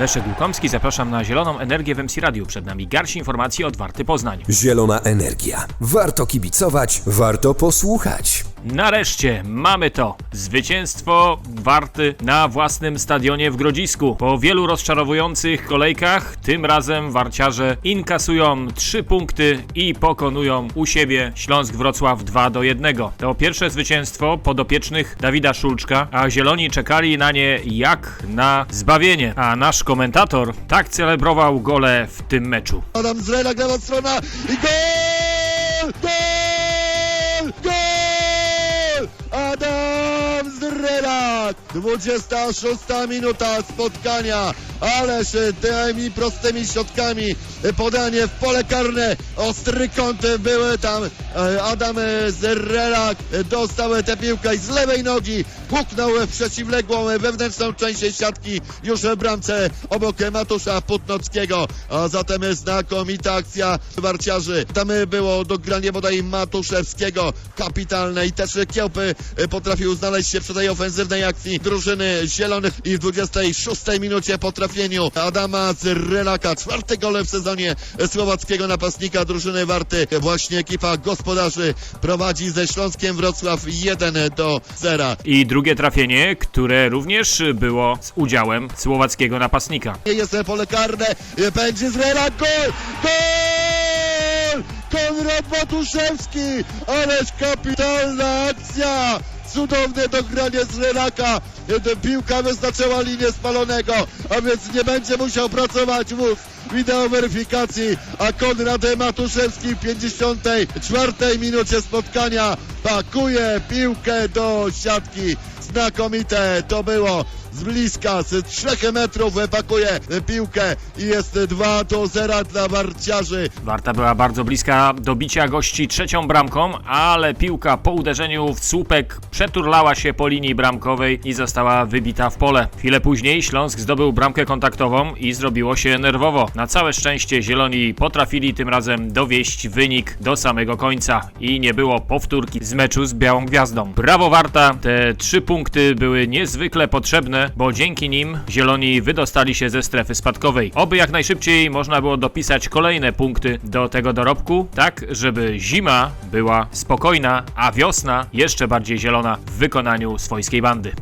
Leszek Łukomski, zapraszam na Zieloną Energię w MC Radiu. Przed nami garść informacji od Warty Poznań. Zielona energia. Warto kibicować, warto posłuchać. Nareszcie mamy to! Zwycięstwo Warty na własnym stadionie w Grodzisku. Po wielu rozczarowujących kolejkach, tym razem warciarze inkasują 3 punkty i pokonują u siebie Śląsk Wrocław 2 do 1. To pierwsze zwycięstwo podopiecznych Dawida Szulczka, a zieloni czekali na nie jak na zbawienie. A nasz komentator tak celebrował gole w tym meczu. Adam Zrelak, lewa strona i gol! Gol! 26 minuta spotkania, ależ tymi prostymi środkami podanie w pole karne, ostry kąt były tam, e, Adam Zrelak dostał tę piłkę i z lewej nogi puknął w przeciwległą wewnętrzną część siatki już w bramce obok Matusza Putnockiego, a zatem znakomita akcja warciarzy. Tam było dogranie bodaj Matuszewskiego, kapitalne. I też Kiełpy potrafił znaleźć się przy tej ofensywnej akcji drużyny zielonych i w 26 minucie po trafieniu Adama Zrelaka, czwarty gol w sezonie słowackiego napastnika drużyny Warty. Właśnie ekipa gospodarzy prowadzi ze Śląskiem Wrocław 1 do 0. I drugie trafienie, które również było z udziałem słowackiego napastnika. Jest pole karne, będzie Zrelak, gol! Gol! Konrad Matuszewski, ależ kapitalna akcja! Cudowne dogranie z Relaka. Piłka wyznaczyła linię spalonego, a więc nie będzie musiał pracować wóz wideo weryfikacji, a Konrad Matuszewski w 54 minucie spotkania pakuje piłkę do siatki. Znakomite to było z bliska, z 3 metrów pakuje piłkę i jest 2 do 0 dla warciarzy. Warta była bardzo bliska do bicia gości trzecią bramką, ale piłka po uderzeniu w słupek przeturlała się po linii bramkowej i została wybita w pole. Chwilę później Śląsk zdobył bramkę kontaktową i zrobiło się nerwowo. Na całe szczęście Zieloni potrafili tym razem dowieść wynik do samego końca i nie było powtórki z meczu z Białą Gwiazdą. Brawo Warta, te trzy punkty były niezwykle potrzebne, bo dzięki nim Zieloni wydostali się ze strefy spadkowej. Oby jak najszybciej można było dopisać kolejne punkty do tego dorobku, tak żeby zima była spokojna, a wiosna jeszcze bardziej zielona w wykonaniu swojskiej bandy.